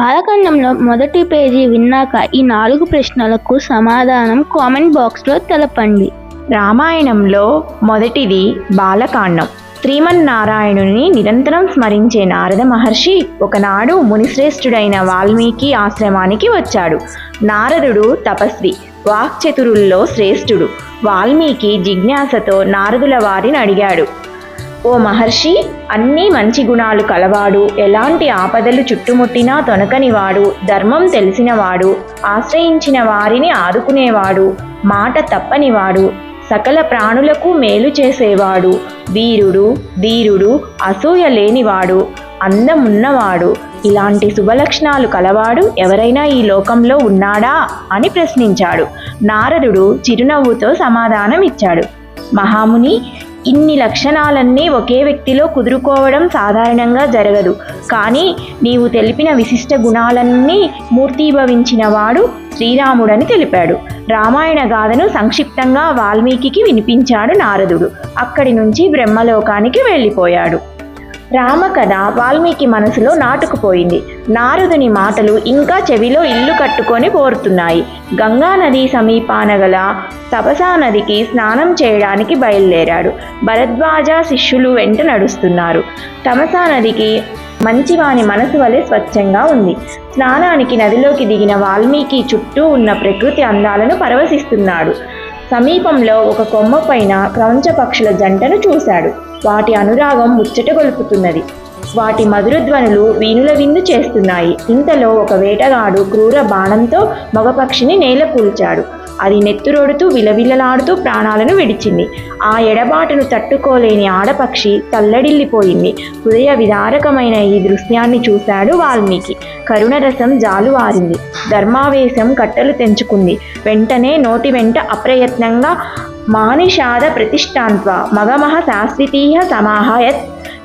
బాలకాండంలో మొదటి పేజీ విన్నాక ఈ నాలుగు ప్రశ్నలకు సమాధానం కామెంట్ బాక్స్లో తెలపండి. రామాయణంలో మొదటిది బాలకాండం. శ్రీమన్నారాయణుని నిరంతరం స్మరించే నారద మహర్షి ఒకనాడు మునిశ్రేష్ఠుడైన వాల్మీకి ఆశ్రమానికి వచ్చాడు. నారదుడు తపస్వి వాక్చతురుల్లో శ్రేష్ఠుడు. వాల్మీకి జిజ్ఞాసతో నారదుల వారిని అడిగాడు. ఓ మహర్షి అన్నీ మంచి గుణాలు కలవాడు. ఎలాంటి ఆపదలు చుట్టుముట్టినా తొనకనివాడు. ధర్మం తెలిసినవాడు. ఆశ్రయించిన వారిని ఆదుకునేవాడు. మాట తప్పనివాడు. సకల ప్రాణులకు మేలు చేసేవాడు. వీరుడు ధీరుడు అసూయ లేనివాడు. అందమున్నవాడు. ఇలాంటి శుభలక్షణాలు కలవాడు ఎవరైనా ఈ లోకంలో ఉన్నాడా అని ప్రశ్నించాడు. నారదుడు చిరునవ్వుతో సమాధానం ఇచ్చాడు మహాముని ఇన్ని లక్షణాలన్నీ ఒకే వ్యక్తిలో కుదురుకోవడం సాధారణంగా జరగదు. కానీ నీవు తెలిపిన విశిష్ట గుణాలన్నీ మూర్తీభవించిన వాడు శ్రీరాముడని తెలిపాడు. రామాయణ గాథను సంక్షిప్తంగా వాల్మీకి వినిపించాడు నారదుడు. అక్కడి నుంచి బ్రహ్మలోకానికి వెళ్ళిపోయాడు. రామకథ వాల్మీకి మనసులో నాటుకుపోయింది. నారదుని మాటలు ఇంకా చెవిలో ఇల్లు కట్టుకొని పోరుతున్నాయి. గంగా నది సమీపాన గల తపసా నదికి స్నానం చేయడానికి బయలుదేరాడు. భరద్వాజ శిష్యులు వెంట నడుస్తున్నారు. తమసా నదికి మంచివాని మనసు వలె స్వచ్ఛంగా ఉంది. స్నానానికి నదిలోకి దిగిన వాల్మీకి చుట్టూ ఉన్న ప్రకృతి అందాలను పరవశిస్తున్నాడు. సమీపంలో ఒక కొమ్మ పైన క్రౌంచ పక్షుల జంటను చూశాడు. వాటి అనురాగం ముచ్చట గొలుపుతున్నది. వాటి మధుర ధ్వనులు వీణుల విందు చేస్తున్నాయి. ఇంతలో ఒక వేటగాడు క్రూర బాణంతో మగపక్షిని నేలకూల్చాడు అది నెత్తురోడుతూ విలవిలలాడుతూ ప్రాణాలను విడిచింది. ఆ ఎడబాటును తట్టుకోలేని ఆడపక్షి తల్లడిల్లిపోయింది. హృదయ విదారకమైన ఈ దృశ్యాన్ని చూశాడు వాల్మీకి. కరుణరసం జాలువారింది. ధర్మావేశం కట్టలు తెంచుకుంది. వెంటనే నోటి వెంట అప్రయత్నంగా మానిషాద ప్రతిష్టాంత్వ మగమహ శాశ్వతీయ సమాహయత్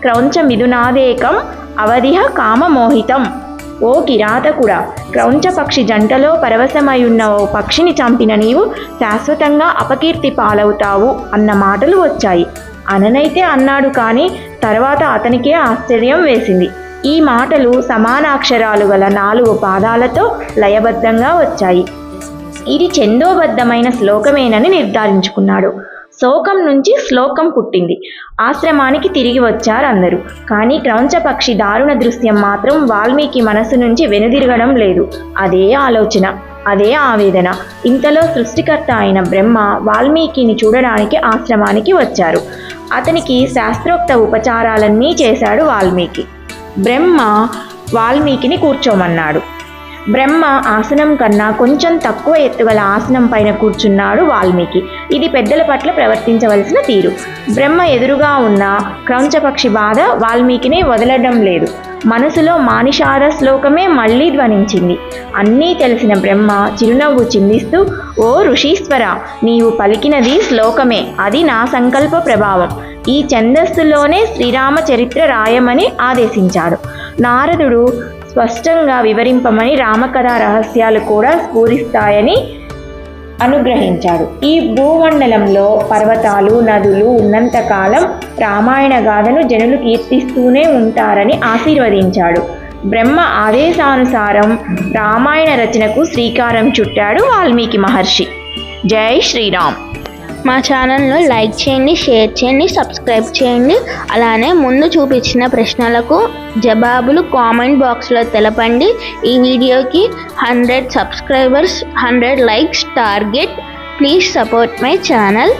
క్రౌంచ మిథునాదేకం అవధిహ కామమోహితం. ఓ కిరాతకుడా క్రౌంచ పక్షి జంటలో పరవశమయున్న ఓ పక్షిని చంపిన నీవు శాశ్వతంగా అపకీర్తి పాలవుతావు అన్న మాటలు వచ్చాయి. అననైతే అన్నాడు కానీ తర్వాత అతనికే ఆశ్చర్యం వేసింది. ఈ మాటలు సమానాక్షరాలు గల నాలుగు పాదాలతో లయబద్ధంగా వచ్చాయి. ఇది చందోబద్ధమైన శ్లోకమేనని నిర్ధారించుకున్నాడు. శోకం నుంచి శ్లోకం పుట్టింది. ఆశ్రమానికి తిరిగి వచ్చారు అందరూ. కానీ క్రౌంచపక్షి దారుణ దృశ్యం మాత్రం వాల్మీకి మనసు నుంచి వెనుదిరగడం లేదు. అదే ఆలోచన అదే ఆవేదన. ఇంతలో సృష్టికర్త అయిన బ్రహ్మ వాల్మీకిని చూడడానికి ఆశ్రమానికి వచ్చారు. అతనికి శాస్త్రోక్త ఉపచారాలన్నీ చేశాడు వాల్మీకి. బ్రహ్మ వాల్మీకిని కూర్చోమన్నాడు. బ్రహ్మ ఆసనం కన్నా కొంచెం తక్కువ ఎత్తుగల ఆసనం పైన కూర్చున్నాడు వాల్మీకి. ఇది పెద్దల పట్ల ప్రవర్తించవలసిన తీరు. బ్రహ్మ ఎదురుగా ఉన్న క్రౌంచపక్షి బాధ వాల్మీకిని వదలడం లేదు. మనసులో మానిషార శ్లోకమే మళ్ళీ ధ్వనించింది. అన్నీ తెలిసిన బ్రహ్మ చిరునవ్వు చిందిస్తూ ఓ ఋషీశ్వర నీవు పలికినది శ్లోకమే. అది నా సంకల్ప ప్రభావం. ఈ ఛందస్సులోనే శ్రీరామ చరిత్ర రాయమని ఆదేశించాడు. నారదుడు స్పష్టంగా వివరింపమని రామకథా రహస్యాలు కూడా స్ఫూరిస్తాయని అనుగ్రహించాడు. ఈ భూమండలంలో పర్వతాలు నదులు ఉన్నంతకాలం రామాయణ గాథను జనులు కీర్తిస్తూనే ఉంటారని ఆశీర్వదించాడు. బ్రహ్మ ఆదేశానుసారం రామాయణ రచనకు శ్రీకారం చుట్టాడు వాల్మీకి మహర్షి. జై శ్రీరామ్. మా ఛానల్ను లైక్ చేయండి షేర్ చేయండి సబ్స్క్రైబ్ చేయండి. అలానే ముందు చూపించిన ప్రశ్నలకు జవాబులు కామెంట్ బాక్స్లో తెలపండి. ఈ వీడియోకి hundred subscribers hundred likes target. Please support my channel.